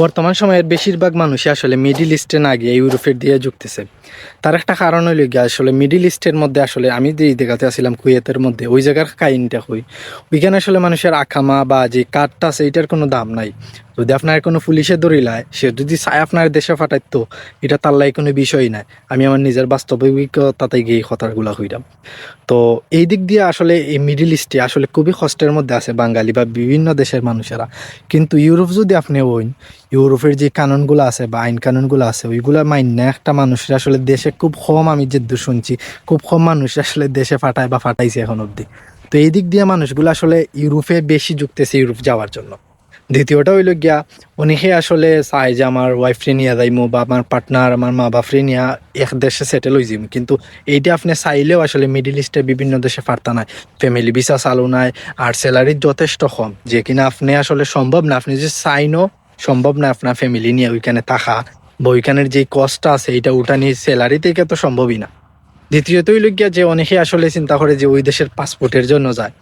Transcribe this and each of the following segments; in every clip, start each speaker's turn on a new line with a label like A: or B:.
A: বর্তমান সময়ের বেশিরভাগ মানুষই আসলে মিডিল ইস্টে না গিয়ে ইউরোপের দিয়ে যুক্তেছে তার একটা কারণ হইল গিয়ে আসলে মিডিল ইস্টের মধ্যে আসলে আমি যে দেখাতে আসছিলাম কুয়েতের মধ্যে, ওই জায়গার কাহিনটা হই ওইখানে আসলে মানুষের আখামা বা যে কাঠটা আছে, এটার কোনো দাম নাই। যদি আপনার কোনো পুলিশে দৌড়িলায় সে যদি আপনার দেশে ফাটাইতো, এটা তার লাই কোনো বিষয় নাই। আমি আমার নিজের বাস্তব অভিজ্ঞতাতে গিয়ে কথাগুলো হইলাম তো এই দিক দিয়ে আসলে এই মিডিল ইস্টে আসলে খুবই কষ্টের মধ্যে আছে বাঙালি বা বিভিন্ন দেশের মানুষেরা। কিন্তু ইউরোপ যদি আপনি ওইন ইউরোপের যে কানুনগুলো আছে বা আইন কানুনগুলো আছে, ওইগুলো মান্য একটা মানুষের আসলে দেশে খুব কম আমি যে শুনছি, খুব কম মানুষ আসলে দেশে ফাটায় বা ফাটাইছে এখন অবধি। তো এই দিক দিয়ে মানুষগুলো আসলে ইউরোপে বেশি যুক্তেছে ইউরোপ যাওয়ার জন্য। দ্বিতীয়টা হইল গিয়া, অনেকে আসলে চায় যে আমার ওয়াইফরে নিয়ে যাইমো বা আমার পার্টনার আমার মা বাপরে নিয়ে এক দেশে সেটেল হয়ে যাইমো। কিন্তু এইটা আপনি চাইলেও আসলে মিডিল ইস্টের বিভিন্ন দেশে পারতা নাই। ফ্যামিলি ভিসা চালু নাই, আর স্যালারি যথেষ্ট কম, যে কিনা আপনি আসলে সম্ভব না। আপনি যে চাইনও সম্ভব না আপনার ফ্যামিলি নিয়ে ওইখানে থাকা বা ওইখানের যে কষ্টটা আছে, এটা উঠানি স্যালারি থেকে তো সম্ভবই না। দ্বিতীয়তই হইল গিয়া যে অনেকে আসলে চিন্তা করে যে ওই দেশের পাসপোর্টের জন্য যায়।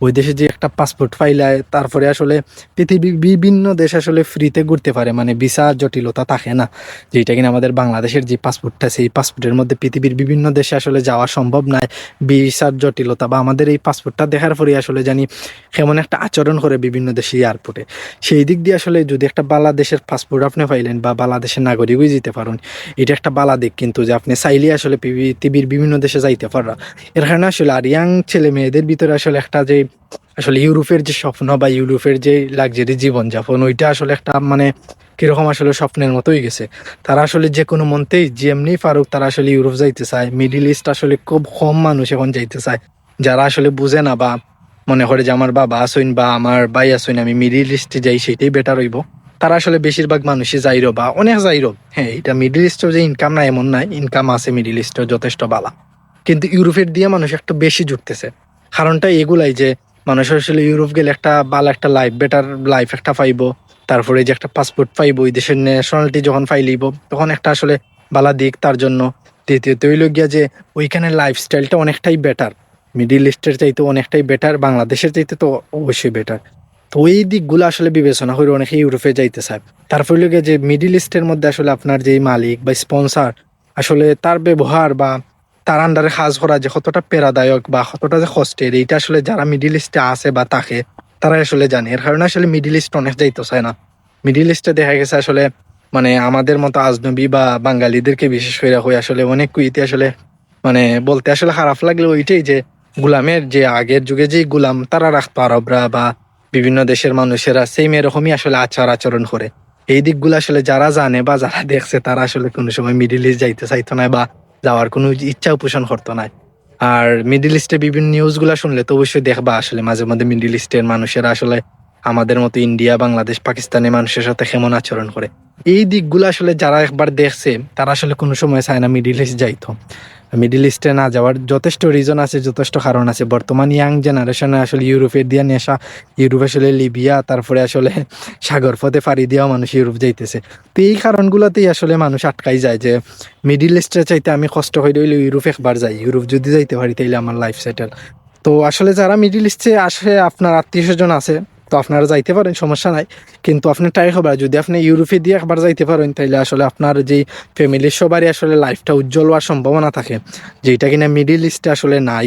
A: ওই দেশে যে একটা পাসপোর্ট ফাইলায় তারপরে আসলে পৃথিবীর বিভিন্ন দেশ আসলে ফ্রিতে ঘুরতে পারে মানে ভিসা জটিলতা থাকে না। যেটা কিনা আমাদের বাংলাদেশের যে পাসপোর্টটা সেই পাসপোর্টের মধ্যে পৃথিবীর বিভিন্ন দেশে আসলে যাওয়া সম্ভব নয় ভিসার জটিলতা বা আমাদের এই পাসপোর্টটা দেখার পরে আসলে জানি কেমন একটা আচরণ করে বিভিন্ন দেশে এয়ারপোর্টে সেই দিক দিয়ে আসলে যদি একটা বাংলাদেশের পাসপোর্ট আপনি পাইলেন বা বাংলাদেশের নাগরিক হয়ে যেতে পারেন, এটা একটা বালা দিক কিন্তু যে আপনি চাইলে আসলে পৃথিবীর বিভিন্ন দেশে যাইতে পারা এর কারণে আসলে আর ইয়াং ছেলে মেয়েদের ভিতরে আসলে একটা যে আসলে ইউরোপের যে স্বপ্ন বা ইউরোপের যে লাক্সারি জীবনযাপন, ওইটা আসলে একটা মানে কীরকম আসলে স্বপ্নের মতোই গেছে। তারা আসলে যে কোনো মন্তেই যেমনি পারুক তারা আসলে ইউরোপ যাইতে চায়। মিডিল ইস্ট আসলে খুব কম মানুষ এখন যাইতে চায়। যারা আসলে বুঝে না বা মনে করে যে আমার বাবা আসইন বা আমার ভাই আসইন আমি মিডিল ইস্টে যাই, সেটাই বেটার হইব। তারা আসলে বেশিরভাগ মানুষই যাইরো বা অনেক যাইরো। হ্যাঁ এটা মিডিল ইস্টেও যে ইনকাম নাই, এমন নাই। ইনকাম আছে মিডিল ইস্টেও যথেষ্ট বালা। কিন্তু ইউরোপের দিয়ে মানুষ একটু বেশি জুটতেছে। কারণটা এগুলাই যে মানুষ আসলে ইউরোপ গেলে একটা ভালো একটা লাইফ বেটার লাইফ একটা পাইব। তারপরে যে একটা পাসপোর্ট পাইবো ওই দেশের ন্যাশনালিটি যখন ফাইলিব তখন একটা আসলে বালা দিক তার জন্য। দ্বিতীয়ত হইল গিয়া যে ওইখানে লাইফস্টাইলটা অনেকটাই বেটার মিডিল ইস্টের চাইতে অনেকটাই বেটার বাংলাদেশের চাইতে তো অবশ্যই বেটার তো ওই দিকগুলো আসলে বিবেচনা করে অনেকে ইউরোপে যাইতে চায়। তারপর গিয়া যে মিডিল ইস্টের মধ্যে আসলে আপনার যে মালিক বা স্পন্সার আসলে তার ব্যবহার বা তার আন্ডারে কাজ করা যে কতটা পেরাদায়ক বা কতটা যে কষ্টের, এইটা আসলে যারা মিডিল ইস্টে আছে বা থাকে তারা আসলে জানে। এর কারণে আসলে মিডিল ইস্ট অনেক যাইতে চায় না। মিডিল ইস্টে দেখা গেছে আসলে মানে আমাদের মতো আজনবী বা বাঙালিদেরকে বিশেষ করে হয়ে আসলে অনেক কুইতে আসলে মানে বলতে আসলে খারাপ লাগলে ওইটাই যে, গুলামের যে আগের যুগে যে গুলাম তারা রাখতো আরবরা বা বিভিন্ন দেশের মানুষেরা সেম এরকমই আসলে আচার আচরণ করে। এই দিকগুলো আসলে যারা জানে বা যারা দেখছে, তারা আসলে কোনো সময় মিডিল ইস্ট যাইতে চাইতো না বা যাওয়ার কোনো ইচ্ছাও পোষণ করতো না আর মিডিল ইস্টের বিভিন্ন নিউজগুলো শুনলে তো অবশ্যই দেখবা আসলে মাঝে মাঝে মিডিল ইস্টের মানুষেরা আসলে আমাদের মতো ইন্ডিয়া, বাংলাদেশ, পাকিস্তানের মানুষের সাথে কেমন আচরণ করে? এই দিকগুলো আসলে যারা একবার দেখছে, তারা আসলে কোনো সময় চায় না মিডিল ইস্ট যাইতো। মিডিল ইস্টে না যাওয়ার যথেষ্ট রিজন আছে, যথেষ্ট কারণ আছে। বর্তমান ইয়াং জেনারেশনে আসলে ইউরোপের দিয়া নেশা, ইউরোপ আসলে লিবিয়া, তারপরে আসলে সাগর পথে ফাড়ি দিয়েও মানুষ ইউরোপ যাইতেছে। তো এই কারণগুলোতেই আসলে মানুষ আটকাই যায় যে মিডিল ইস্টে চাইতে আমি কষ্ট হয়ে রইলে ইউরোপ একবার যাই। ইউরোপ যদি যাইতে পারি তাইলে আমার লাইফ সেটেল তো আসলে যারা মিডিল ইস্টে আসে, আপনার আত্মীয় স্বজন আছে তো আপনারা যাইতে পারেন, সমস্যা নাই। কিন্তু আপনি ট্রাই হবে যদি আপনি ইউরোপে দিয়ে একবার যাইতে পারেন তাহলে আসলে আপনার যে ফ্যামিলির সবারই আসলে লাইফটা উজ্জ্বল হওয়ার সম্ভাবনা থাকে যেটা কিনা মিডিল ইস্টে আসলে নাই।